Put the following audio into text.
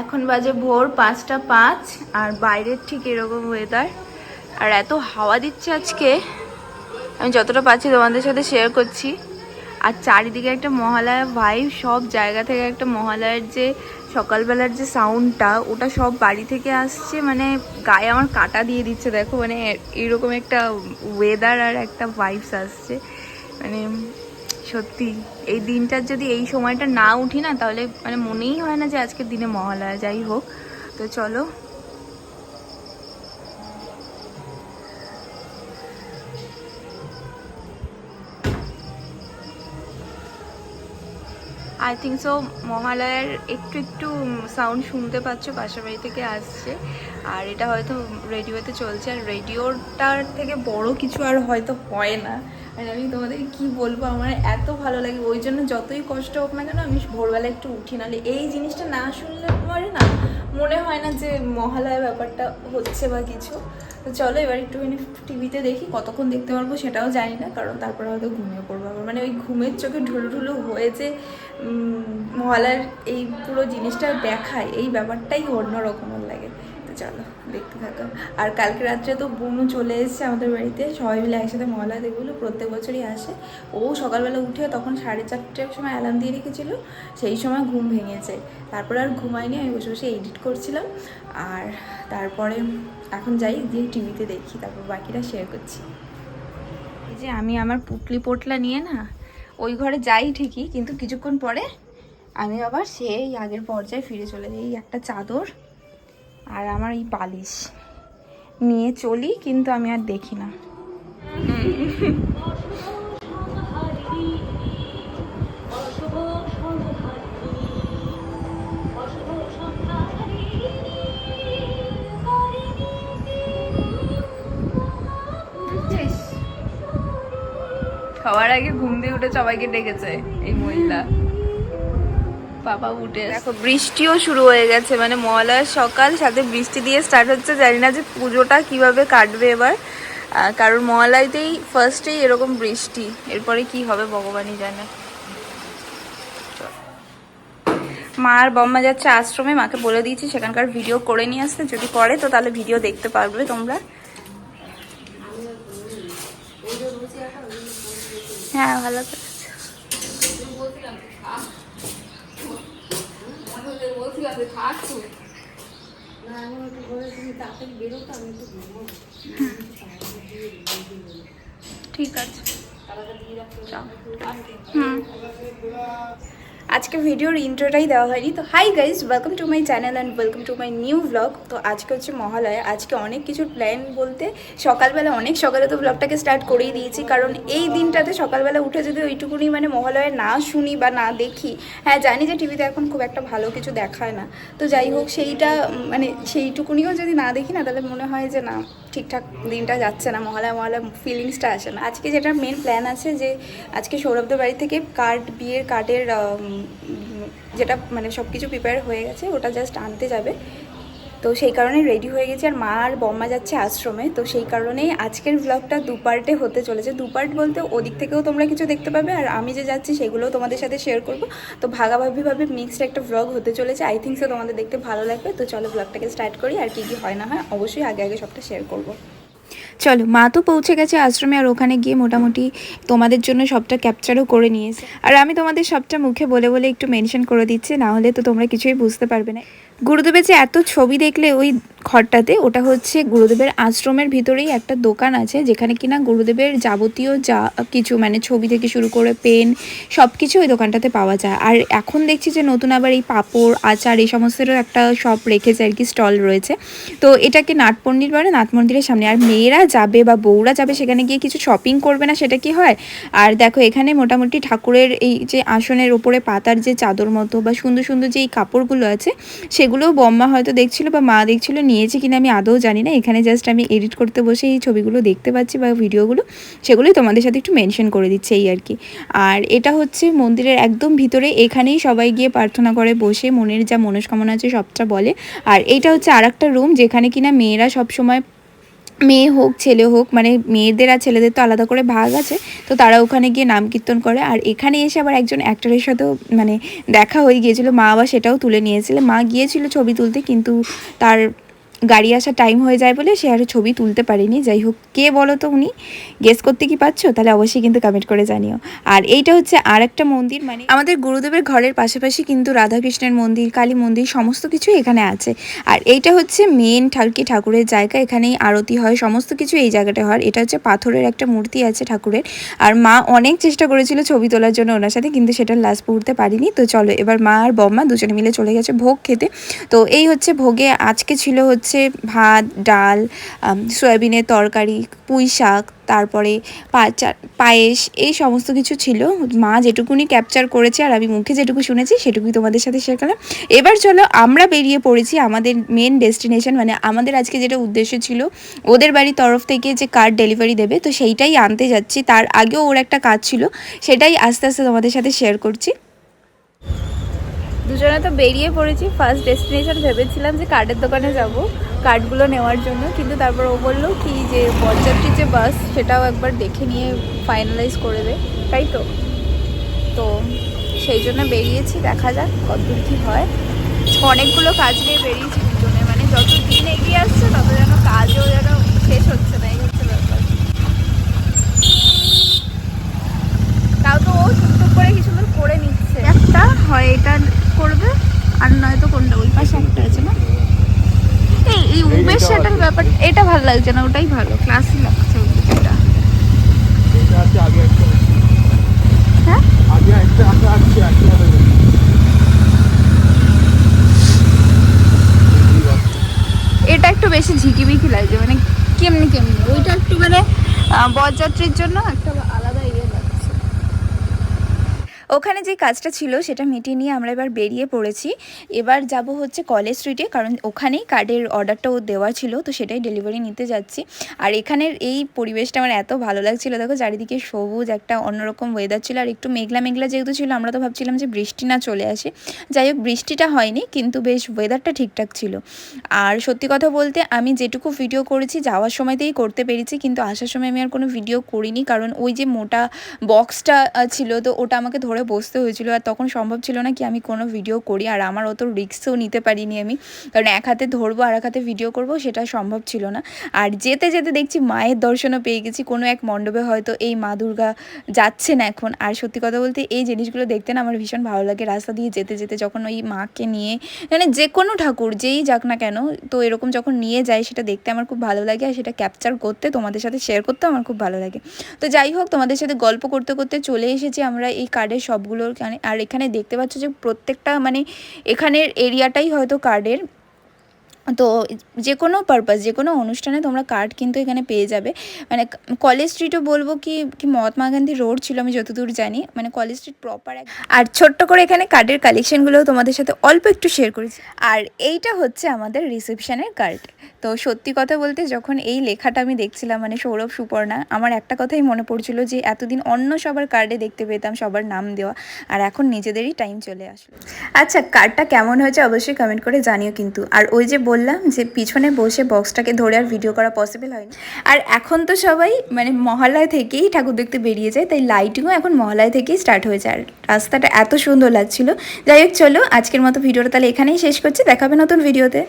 এখন বাজে ভোর পাঁচটা পাঁচ আর বাইরের ঠিক এরকম ওয়েদার আর এত হাওয়া দিচ্ছে আজকে। আমি যতটা পাচ্ছি তোমাদের সাথে শেয়ার করছি। আর চারিদিকে একটা মহালয়া ভাইব সব জায়গা থেকে একটা মহালয়ার যে সকালবেলার যে সাউন্ডটা ওটা সব বাড়ি থেকে আসছে। মানে গায়ে আমার কাটা দিয়ে দিচ্ছে, দেখো। মানে এরকম একটা ওয়েদার আর একটা ভাইবস আসছে। মানে সত্যি, এই দিনটার যদি এই সময়টা না উঠি না, তাহলে মানে মনেই হয় না যে আজকের দিনে মহালয়া, যাই হোক। তো চলো আই থিঙ্ক সো মহালয়ার একটু একটু সাউন্ড শুনতে পাচ্ছ পাশের বাড়ি থেকে আসছে। আর এটা হয়তো রেডিওতে চলছে, আর রেডিওটার থেকে বড় কিছু আর হয়তো হয় না। আর আমি তোমাদের কি বলব, আমার এত ভালো লাগে, ওই জন্য যতই কষ্ট হোক না কেন, আমি ভোরবেলা একটু উঠি। নাহলে এই জিনিসটা না শুনলে পরে না মনে হয় না যে মহালয়া ব্যাপারটা হচ্ছে বা কিছু। তো চলো এবার একটুখানি টিভিতে দেখি কতক্ষণ দেখতে পারব সেটাও জানি না কারণ তারপরে হয়তো ঘুমিয়ে পড়ব আবার। মানে ওই ঘুমের চোখে ঢুলু ঢুলু হয়ে যে উম, মহালয়ার এই পুরো জিনিসটা দেখায় এই ব্যাপারটাই অন্যরকমের লাগে। তো চলো দেখতে থাকো। আর কালকে রাত্রে তো বোনও চলে এসেছে আমাদের বাড়িতে সবাই মিলে একসাথে মহালয়া দেখগুলো প্রত্যেক বছরই আসে। ও সকালবেলা উঠে তখন সাড়ে চারটের সময় অ্যালার্ম দিয়ে রেখেছিল সেই সময় ঘুম ভেঙেছে। তারপরে আর ঘুমাইনি আমি বসে বসে এডিট করছিলাম। আর তারপরে এখন যাই দিয়ে টিভিতে দেখি, তারপর বাকিটা শেয়ার করছি। এই যে আমি আমার পুটলি পোটলা নিয়ে না, ওই ঘরে যাই ঠিকই, কিন্তু কিছুক্ষণ পরে আমি আবার সেই আগের পর্যায়ে ফিরে চলে যাই, এই একটা চাদর আর আমার এই বালিশ। নিয়ে চলি, কিন্তু আমি আর দেখি না। খাওয়ার আগে ঘুম দিয়ে উঠে সবাইকে ডেকেছে এই মহিলা। বাবা উঠে দেখো, বৃষ্টিও শুরু হয়ে গেছে মানে মহালয়ার সকাল, সাথে বৃষ্টি দিয়ে স্টার্ট হচ্ছে, জানি না যে পুজোটা কীভাবে কাটবে এবার। কারণ মহালয়াতেই ফার্স্টেই এরকম বৃষ্টি, এরপরে কি হবে ভগবানই জানে। মা আর বম্মা যাচ্ছে আশ্রমে, মাকে বলে দিয়েছি সেখানকার ভিডিও করে নিয়ে আসতে, যদি করে তো তাহলে ভিডিও দেখতে পারবে তোমরা। হ্যাঁ ভালো করেছ ঠিক আছে যাও। হুম আজকে ভিডিওর ইন্ট্রোটাই দেওয়া হয়নি। তো hi guys welcome to my channel and welcome to my new blog তো আজকে হচ্ছে মহালয়া, আজকে অনেক কিছুর প্ল্যান বলতে সকালবেলা অনেক সকালে তো ব্লগটাকে স্টার্ট করেই দিয়েছি। কারণ এই দিনটাতে সকালবেলা উঠে যদি ওইটুকুনি মানে মহালয়া না শুনি বা না দেখি হ্যাঁ জানি যে টিভিতে এখন খুব একটা ভালো কিছু দেখায় না। তো যাই হোক, সেইটা মানে সেইটুকুনিও যদি না দেখি না, তাহলে মনে হয় যে না। ঠিকঠাক দিনটা যাচ্ছে না মহালয়া মহালয়া ফিলিংসটা আসে না। আজকে যেটা মেন প্ল্যান আছে যে, আজকে সৌরভদের বাড়ি থেকে কার্ড বিয়ের কার্ডের যেটা মানে সব কিছু প্রিপেয়ার হয়ে গেছে, ওটা জাস্ট আনতে যাবে। তো সেই কারণে রেডি হয়ে গেছি আর মা আর বম্মা যাচ্ছে আশ্রমে। তো সেই কারণেই আজকের ব্লগটা দু পার্টে হতে চলেছে। দু পার্ট বলতে ওদিক থেকেও তোমরা কিছু দেখতে পাবে আর আমি যে যাচ্ছি সেগুলোও তোমাদের সাথে শেয়ার করব। তো ভাগাভাগিভাবে মিক্সড একটা ব্লগ হতে চলেছে। আই থিঙ্ক সো তোমাদের দেখতে ভালো লাগবে। তো চলো ব্লগটাকে স্টার্ট করি আর কী কী হয় না হয় অবশ্যই আগে আগে সবটা শেয়ার করব। চলো, মা তো পৌঁছে গেছে আশ্রমে আর ওখানে গিয়ে মোটামুটি তোমাদের জন্য সবটা ক্যাপচারও করে নিয়েছে। আর আমি তোমাদের সবটা মুখে বলে বলে একটু মেনশন করে দিচ্ছি, না হলে তো তোমরা কিছুই বুঝতে পারবে না। গুরুদেবের যে এত ছবি দেখলে ওই ঘরটাতে, ওটা হচ্ছে গুরুদেবের আশ্রমের ভিতরেই একটা দোকান আছে, যেখানে কিনা গুরুদেবের যাবতীয় যা কিছু মানে ছবি থেকে শুরু করে পেন সব কিছু ওই দোকানটাতে পাওয়া যায়। আর এখন দেখছি যে নতুন আবার এই পাঁপড়, আচার, এই সমস্তেরও একটা শপ রেখেছে আর কি স্টল রয়েছে। তো এটাকে নাট মন্দির বলে, নাট মন্দিরের সামনে। আর মেয়েরা যাবে বা বউরা যাবে সেখানে গিয়ে কিছু শপিং করবে না, সেটা কি হয়? আর দেখো, এখানে মোটামুটি ঠাকুরের এই যে আসনের ওপরে পাতার যে চাদর মতো বা সুন্দর সুন্দর যে এই কাপড়গুলো আছে, সেগুলোও বম্মা হয়তো দেখছিল বা মা দেখছিল নিয়েছে কিনা আমি আদৌ জানি না। এখানে জাস্ট আমি এডিট করতে বসে এই ছবিগুলো দেখতে পাচ্ছি বা ভিডিওগুলো, সেগুলোই তোমাদের সাথে একটু মেনশন করে দিচ্ছে এই আর কি আর এটা হচ্ছে মন্দিরের একদম ভিতরে, এখানেই সবাই গিয়ে প্রার্থনা করে, বসে মনের যা মনস্কামনা আছে সবটা বলে। আর এইটা হচ্ছে আর রুম যেখানে কিনা মেয়েরা সবসময়, মেয়ে হোক, ছেলে হোক মানে মেয়েদের আর ছেলেদের তো আলাদা করে ভাগ আছে, তো তারা ওখানে গিয়ে নাম কীর্তন করে। আর এখানে এসে আবার একজন অ্যাক্টরের সাথেও মানে দেখা হয়ে গিয়েছিল, মা আবার সেটাও তুলে নিয়েছিল। মা গিয়েছিল ছবি তুলতে, কিন্তু তার গাড়ি আসার টাইম হয়ে যায় বলে সে আর ছবি তুলতে পারেনি। যাই হোক, কে বলো তো উনি? গেস করতে কি পাচ্ছ তাহলে অবশ্যই কিন্তু কমেন্ট করে জানিও। আর এইটা হচ্ছে আর একটা মন্দির মানে আমাদের গুরুদেবের ঘরের পাশাপাশি কিন্তু রাধাকৃষ্ণের মন্দির, কালী মন্দির সমস্ত কিছু এখানে আছে। আর এইটা হচ্ছে মেন ঠাকুরকি ঠাকুরের জায়গা। এখানেই আরতি হয়, সমস্ত কিছু এই জায়গাটা হয়। এটা হচ্ছে পাথরের একটা মূর্তি আছে ঠাকুরের। আর মা অনেক চেষ্টা করেছিল ছবি তোলার জন্য ওনার সাথে, কিন্তু সেটা লাস্ট মুহূর্তে পারিনি। তো চলো, এবার মা আর বম্মা দুজনে মিলে চলে গেছে ভোগ খেতে। তো এই হচ্ছে ভোগে, আজকে ছিল হচ্ছে ভাত, ডাল সয়াবিনের তরকারি, পুঁই শাক, তারপরে পায়েস, এই সমস্ত কিছু ছিল। মা যেটুকুনি ক্যাপচার করেছে আর আমি মুখে যেটুকু শুনেছি সেটুকুই তোমাদের সাথে শেয়ার করলাম। এবার চলো আমরা বেরিয়ে পড়েছি আমাদের মেন ডেস্টিনেশন মানে আমাদের আজকে যেটা উদ্দেশ্য ছিল, ওদের বাড়ির তরফ থেকে যে কার্ড ডেলিভারি দেবে, তো সেইটাই আনতে যাচ্ছি। তার আগেও ওর একটা কাজ ছিল, সেটাই আস্তে আস্তে তোমাদের সাথে শেয়ার করছি। দুজনে তো বেরিয়ে পড়েছি। ফার্স্ট ডেস্টিনেশন ভেবেছিলাম যে কার্ডের দোকানে যাব কার্ডগুলো নেওয়ার জন্য। কিন্তু তারপর ও বলল কি যে বরযাত্রীর যে বাস সেটাও একবার দেখে নিয়ে ফাইনালাইজ করে দে। তাই তো? তো সেই জন্য বেরিয়েছি, দেখা যাক কতদূর কী হয়। অনেকগুলো কাজ নিয়ে বেরিয়েছি দুজনে। মানে যত দিন এগিয়ে আসছে, তত যেন কাজও যেন শেষ হচ্ছে না এই হচ্ছে ব্যাপার তাও তো ও টুকটুক করে কি সুন্দর করে নিচ্ছে একটা হয় এটা করবে আর নয়তো কোনটা ওই পাশে একটা আছে না এই এই উবের সেটার ব্যাপার এটা ভালো লাগছে না ওটাই ভালো ক্লাসই লাগছে একটা। হ্যাঁ? এটা একটু বেশি ঝিকিমিকি লাগছে মানে কেমনি কেমনি? ওইটা একটু মানে বরযাত্রীর জন্য একটা আলাদা ওখানে যে কাজটা ছিল সেটা মিটিয়ে নিয়ে আমরা এবার বেরিয়ে পড়েছি। এবার যাব হচ্ছে কলেজ স্ট্রিটে, কারণ ওখানেই কার্ডের অর্ডারটাও দেওয়া ছিল, তো সেটাই ডেলিভারি নিতে যাচ্ছি। আর এখানের এই পরিবেশটা আমার এত ভালো লাগছিল, দেখো চারিদিকে সবুজ একটা অন্যরকম ওয়েদার ছিল, আর একটু মেঘলা মেঘলা যেহেতু ছিল, আমরা তো ভাবছিলাম যে বৃষ্টি না চলে আসে। যাই হোক, বৃষ্টিটা হয়নি, কিন্তু বেশ ওয়েদারটা ঠিকঠাক ছিল। আর সত্যি কথা বলতে, আমি যেটুকু ভিডিও করেছি, যাওয়ার সময়তেই করতে পেরেছি, কিন্তু আসার সময় আমি আর কোনো ভিডিও করিনি, কারণ ওই যে মোটা বক্সটা ছিল, তো ওটা আমাকে ধরে বসতে হয়েছিল আর তখন সম্ভব ছিল না কি আমি কোনো ভিডিও করি আর আমার অত রিক্সও নিতে পারিনি আমি। কারণ এক হাতে ধরবো, আর এক হাতে ভিডিও করব, সেটা সম্ভব ছিল না। আর যেতে যেতে দেখছি মায়ের দর্শনও পেয়ে গেছি। কোনো এক মণ্ডপে হয়তো এই মা দুর্গা যাচ্ছেন এখন। আর সত্যি কথা বলতে এই জিনিসগুলো দেখতে না আমার ভীষণ ভালো লাগে। রাস্তা দিয়ে যেতে যেতে যখন ওই মাকে নিয়ে মানে যে কোনো ঠাকুর, যেই যাক না কেন, তো এরকম যখন নিয়ে যায় সেটা দেখতে আমার খুব ভালো লাগে আর সেটা ক্যাপচার করতে, তোমাদের সাথে শেয়ার করতে আমার খুব ভালো লাগে। তো যাই হোক, তোমাদের সাথে গল্প করতে করতে চলে এসেছি আমরা এই কার্ডের সবগুলোর আর এখানে দেখতে পাচ্ছ যে প্রত্যেকটা মানে এখানের এরিয়াটাই হয়তো কার্ডের তো যে কোনো পারপাস যে কোনো অনুষ্ঠানে তোমরা কার্ড কিন্তু এখানে পেয়ে যাবে। মানে কলেজ স্ট্রিটও বলব কি কি মহাত্মা গান্ধী রোড ছিল, আমি যতদূর জানি মানে কলেজ স্ট্রিট প্রপার আর ছোট্ট করে এখানে কার্ডের কালেকশনগুলোও তোমাদের সাথে অল্প একটু শেয়ার করেছি। আর এইটা হচ্ছে আমাদের রিসেপশনের কার্ড তো সত্যি কথা বলতে যখন এই লেখাটা আমি দেখছিলাম মানে সৌরভ সুপর্ণা, আমার একটা কথাই মনে পড়ছিল যে এতদিন অন্য সবার কার্ডে দেখতে পেতাম সবার নাম দেওয়া, আর এখন নিজেদেরই টাইম চলে আসলো। আচ্ছা কার্ডটা কেমন হয়েছে অবশ্যই কমেন্ট করে জানিও কিন্তু। আর ওই যে বললাম যে পিছনে বসে বক্সটাকে ধরে আর ভিডিও করা পসিবল হয়নি। আর এখন তো সবাই মানে মহালয় থেকেই ঠাকুর দেখতে বেরিয়ে যায়, তাই লাইটিংও এখন মহালয় থেকেই স্টার্ট হয়ে যায় আর রাস্তাটা এত সুন্দর লাগছিল। যাই হোক, চলো আজকের মতো ভিডিওটা তাহলে এখানেই শেষ করছি। দেখাবে নতুন ভিডিওতে